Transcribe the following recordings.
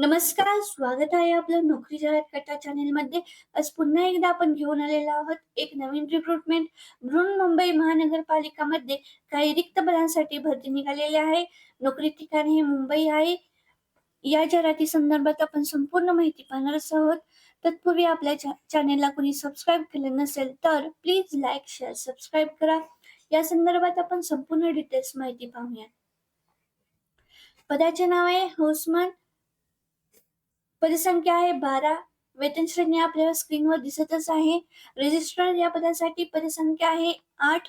नमस्कार स्वागत आहे आपलं नोकरी जाहिरात कट्टा चॅनेल मध्ये. आज पुन्हा एकदा आपण घेऊन आलेलो आहोत एक नवीन रिक्रुटमेंट बृहन्मुंबई महानगरपालिकामध्ये काही रिक्त पदांसाठी भरती निघालेली आहे. नोकरी ठिकाणी हे मुंबई आहे. या जाहिराती संदर्भात आपण संपूर्ण माहिती पाहणारच आहोत. तत्पूर्वी आपल्या चॅनेलला कोणी सबस्क्राईब केलं नसेल तर प्लीज लाईक शेअर सबस्क्राईब करा. या संदर्भात आपण संपूर्ण डिटेल्स माहिती पाहूया. पदाचे नाव आहे हौसमान पदसंख्या आहे बारा. वेतन श्रेणी आपल्याला स्क्रीनवर दिसतच आहे. रजिस्ट्रार या पदासाठी पदसंख्या आहे आठ.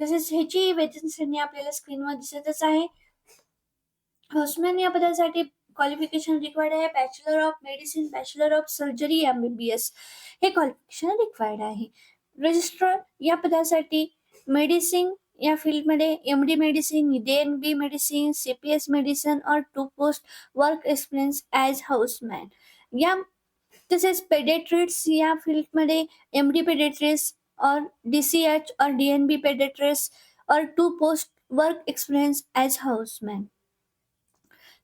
तसेच ह्याची वेतन श्रेणी आपल्याला स्क्रीनवर दिसतच आहे. हॉस्मॅन या पदासाठी क्वालिफिकेशन रिक्वायर्ड आहे. Bachelor of medicine bachelor of surgery MBBS हे क्वालिफिकेशन रिक्वायर्ड आहे. रजिस्ट्रार या पदासाठी मेडिसिन या फील्डमध्ये M D medicine D N B medicine C P S medicine और two post work experience as houseman या तसेच पेडेट्रिट्स या फील्डमध्ये एम डी पेडेट्रिस और डी सी एच और डी एन बी पेडेट्रिस और two post work experience as houseman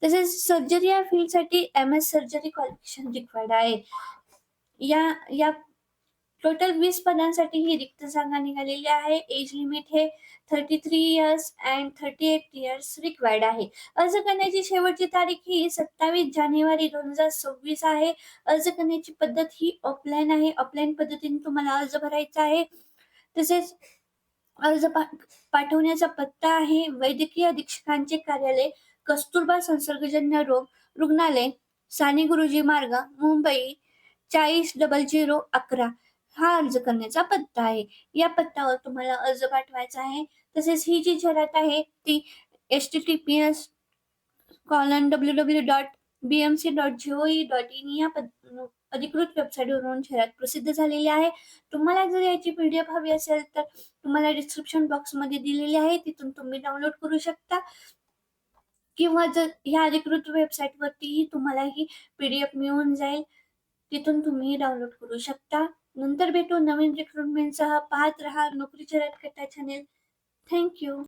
तसेच surgery या फील्डसाठी M S surgery qualification required आहे. या या टोटल वीस पदांसाठी ही रिक्त जागा निघालेली आहे. एज लिमिट हे thirty three years and thirty eight years required आहे. अर्ज करण्याची शेवटची तारीख ही सत्तावीस जानेवारी दोन हजार सव्वीस आहे. अर्ज करण्याची पद्धत ही ऑफलाईन आहे. ऑफलाईन पद्धतीने तुम्हाला अर्ज भरायचा आहे. तसेच अर्ज पा पाठवण्याचा पत्ता आहे. वैद्यकीय अधीक्षकांचे कार्यालय कस्तुरबा संसर्गजन्य रोग रुग्णालय साने गुरुजी मार्ग मुंबई चाळीस डबल झिरो अकरा. हा अर्ज करण्याचा पत्ता आहे. या पत्त्यावर तुम्हाला अर्ज पाठवायचा आहे. तसेच ही जी जाहिरात आहे ती H T T P S colon W W dot B M C dot G O E dot in या पद- अधिकृत वेबसाईटवरून शहरात प्रसिद्ध झालेली आहे. तुम्हाला जर याची पी डी एफ हवी असेल तर तुम्हाला डिस्क्रिप्शन बॉक्समध्ये दिलेली आहे. तिथून तुम्ही डाउनलोड करू शकता. किंवा जर ह्या अधिकृत वेबसाईटवरतीही तुम्हाला ही पी डी एफ मिळून जाईल. तिथून तुम्ही डाउनलोड करू शकता. नंतर भेटू नवीन रिक्रुटमेंटसह पाहत रहा नोकरी जाहिरात कट्टा चॅनेल थँक्यू